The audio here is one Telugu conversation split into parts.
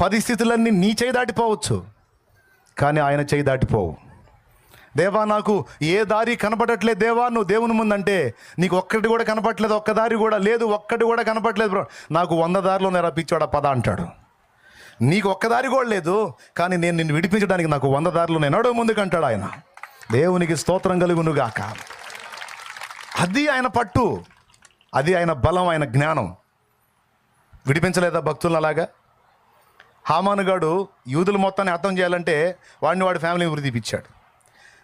పరిస్థితులన్నీ నీ చేయి దాటిపోవచ్చు కానీ ఆయన చేయి దాటిపోవు. దేవా నాకు ఏ దారి కనపడట్లేదు. దేవా నువ్వు దేవుని ముందంటే నీకు ఒక్కటి కూడా కనపట్లేదు ఒక్క దారి కూడా లేదు ఒక్కటి కూడా కనపట్లేదు బ్రో. నాకు వంద దారిలో నేను రప్పించాడు పద అంటాడు. నీకు ఒక్క దారి కూడా లేదు కానీ నేను నిన్ను విడిపించడానికి నాకు వంద దారిలో నేను నడవ ముందుకు అంటాడు ఆయన. దేవునికి స్తోత్రం కలుగునుగాక. అది ఆయన పట్టు అది ఆయన బలం ఆయన జ్ఞానం. విడిపించలేదా భక్తులను అలాగా? హామానుగాడు యూదులు మొత్తాన్ని అర్థం చేయాలంటే వాడిని వాడి ఫ్యామిలీని వృద్ధి తీపిచ్చాడు.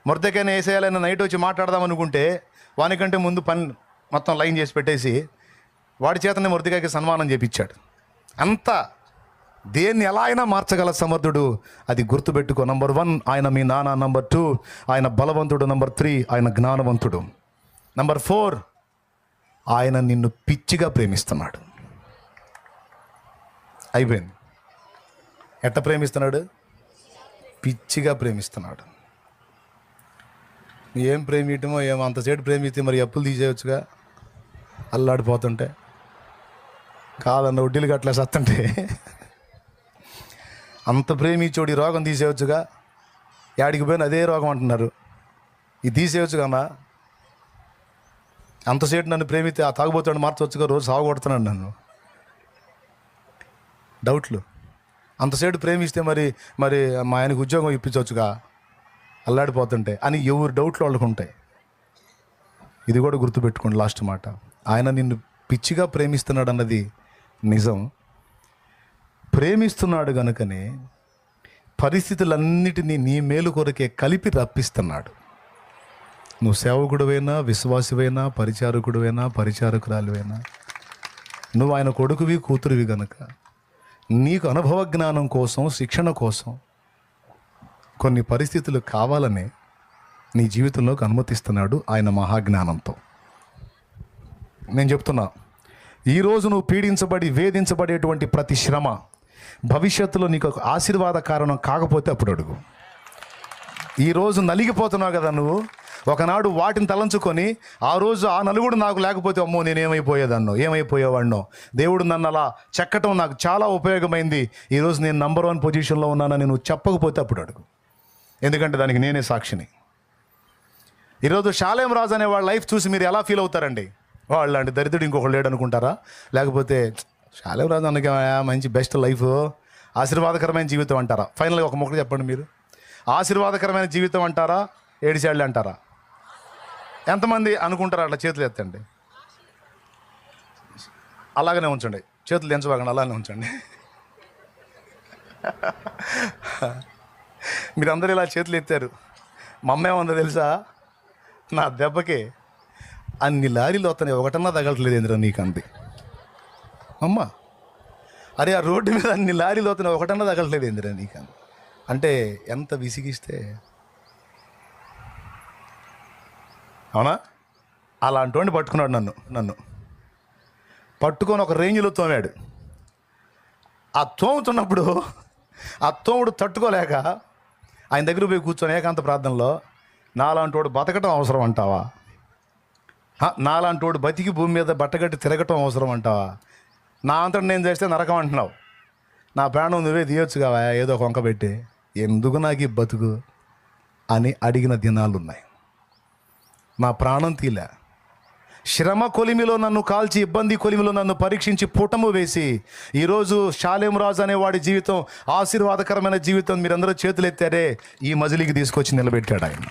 మొరదకైనా వేసేయాలని నైట్ వచ్చి మాట్లాడదాం అనుకుంటే వానికంటే ముందు పని మొత్తం లైన్ చేసి పెట్టేసి వాడి చేతనే మొరదకాయకి సన్మానం చేపించాడు అంత దేన్ని ఎలా అయినా మార్చగల సమర్థుడు. అది గుర్తుపెట్టుకో నంబర్ వన్ ఆయన మీ నాన్న నంబర్ టూ ఆయన బలవంతుడు నంబర్ త్రీ ఆయన జ్ఞానవంతుడు. నంబర్ ఫోర్ ఆయన నిన్ను పిచ్చిగా ప్రేమిస్తున్నాడు. అయిపోయింది. ఎట్ట ప్రేమిస్తున్నాడు? పిచ్చిగా ప్రేమిస్తున్నాడు. ఏం ప్రేమియటమో ఏమో అంతసేపు ప్రేమిస్తే మరి అప్పులు తీసేయచ్చుగా? అల్లాడిపోతుంటే. కాదన్న వడ్డీలు కట్టలే సత్తుంటే. అంత ప్రేమించోడి రోగం తీసేయచ్చుగా? యాడికి పోయిన అదే రోగం అంటున్నారు. ఇది తీసేయచ్చు కన్నా అంతసేపు నన్ను ప్రేమితే ఆ తాగుబోతాడు మార్చవచ్చుగా రోజు సాగు కొడుతున్నాడు నన్ను. డౌట్లు? అంతసేపు ప్రేమిస్తే మరి మరి మా ఆయనకు ఉద్యోగం ఇప్పించవచ్చుగా? అల్లాడిపోతుంటే. అని ఎవరు డౌట్లు వాళ్ళకు ఉంటాయి. ఇది కూడా గుర్తుపెట్టుకోండి లాస్ట్ మాట. ఆయన నిన్ను పిచ్చిగా ప్రేమిస్తున్నాడు అన్నది నిజం. ప్రేమిస్తున్నాడు గనుకనే పరిస్థితులన్నిటినీ నీ మేలు కొరకే కలిపి రప్పిస్తున్నాడు. నువ్వు సేవకుడువైనా విశ్వాసివైనా పరిచారకుడువైనా పరిచారకురాలువైనా నువ్వు ఆయన కొడుకువి కూతురువి గనుక నీకు అనుభవ జ్ఞానం కోసం శిక్షణ కోసం కొన్ని పరిస్థితులు కావాలని నీ జీవితంలోకి అనుమతిస్తున్నాడు ఆయన మహాజ్ఞానంతో. నేను చెప్తున్నా ఈరోజు నువ్వు పీడించబడి వేధించబడేటువంటి ప్రతి శ్రమ భవిష్యత్తులో నీకు ఒక ఆశీర్వాద కారణం కాకపోతే అప్పుడు అడుగు. ఈరోజు నలిగిపోతున్నావు కదా నువ్వు ఒకనాడు వాటిని తలంచుకొని ఆ రోజు ఆ నలుగుడు నాకు లేకపోతే అమ్మో నేను ఏమైపోయేదన్నో ఏమైపోయేవాడినో దేవుడు నన్ను అలా చెక్కటం నాకు చాలా ఉపయోగమైంది. ఈరోజు నేను నంబర్ వన్ పొజిషన్లో ఉన్నానని నువ్వు చెప్పకపోతే అప్పుడు అడుగు. ఎందుకంటే దానికి నేనే సాక్షిని. ఈరోజు షాలేం రాజు అనే వాళ్ళ లైఫ్ చూసి మీరు ఎలా ఫీల్ అవుతారండి? వాళ్ళు అంటే దరిద్రుడు ఇంకొకళ్ళు లేడు అనుకుంటారా లేకపోతే షాలేం రాజు అన్నకి మంచి బెస్ట్ లైఫ్ ఆశీర్వాదకరమైన జీవితం అంటారా? ఫైనల్గా ఒక మొక్కలు చెప్పండి మీరు. ఆశీర్వాదకరమైన జీవితం అంటారా? ఏడిసేళ్ళు అంటారా? ఎంతమంది అనుకుంటారు అట్లా చేతులు ఎత్తండి? అలాగనే ఉంచండి. చేతులు దించబాకండి అలానే ఉంచండి. మీరందరూ ఇలా చేతులు ఎత్తారు. మా అమ్మ ఏముందో తెలుసా? నా దెబ్బకి అన్ని లారీలు వస్తున్నాయి. ఒకటన్నా తగలట్లేదు ఎందుకు నీకు అంది. అమ్మ అరే ఆ రోడ్డు మీద అన్ని లారీలు వస్తున్నాయి. ఒకటన్నా తగలట్లేదు ఎందుకు నీకు అంటే ఎంత విసిగిస్తే అవునా? అలాంటి వాడిని పట్టుకున్నాడు నన్ను నన్ను. పట్టుకొని ఒక రేంజ్లో తోమాడు. ఆ తోముతున్నప్పుడు ఆ తోముడు తట్టుకోలేక ఆయన దగ్గర పోయి కూర్చొని ఏకాంత ప్రార్థనలో నాలాంటి వాడు బతకటం అవసరం అంటావా? నాలాంటి వాడు బతికి భూమి మీద బట్టగట్టి తిరగటం అవసరం అంటావా? నా అంతటి నేను చేస్తే నరకం అంటున్నావు. నా ప్రాణం నువ్వే తీయొచ్చు కావా ఏదో ఒక పెట్టి. ఎందుకు నాకు ఈ బతుకు? అని అడిగిన దినాలు ఉన్నాయి నా ప్రాణం తీలే. శ్రమ కొలిమిలో నన్ను కాల్చి ఇబ్బంది కొలిమిలో నన్ను పరీక్షించి పుటము వేసి ఈరోజు షాలేం రాజు అనే వాడి జీవితం ఆశీర్వాదకరమైన జీవితం మీరందరూ చేతులెత్తారే ఈ మజిలీకి తీసుకొచ్చి నిలబెట్టాడు ఆయన.